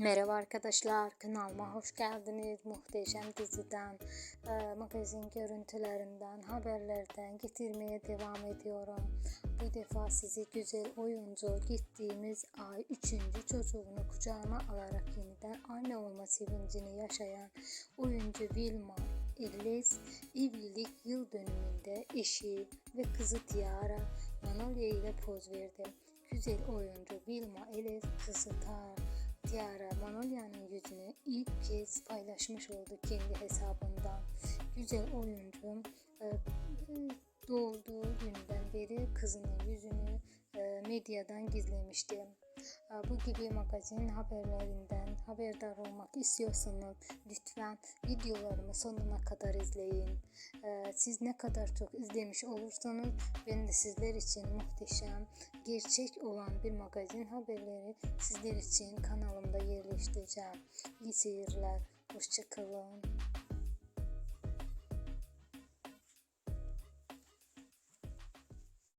Merhaba arkadaşlar, kanalıma hoş geldiniz. Muhteşem diziden, e, magazin görüntülerinden, haberlerden getirmeye devam ediyorum. Bu defa sizi güzel oyuncu gittiğimiz ay üçüncü çocuğunu kucağına alarak yeniden anne olma sevincini yaşayan oyuncu Vilma Ellis evlilik yıl dönümünde eşi ve kızı Tiara Manolya ile poz verdi. Güzel oyuncu Vilma Ellis kızı Tar Tiara Manolya'nın yüzünü ilk kez paylaşmış oldu kendi hesabından. Güzel oyuncu e, e, doğduğu günden beri kızının yüzünü medyadan gizlemişti. E, Bu gibi magazin haberlerinden haberdar olmak istiyorsanız lütfen videolarımı sonuna kadar izleyin. E, Siz ne kadar çok izlemiş olursanız ben de sizler için muhteşem, gerçek olan bir magazin haberleri sizler için kanalımda yerleştireceğim. İyi seyirler, hoşçakalın.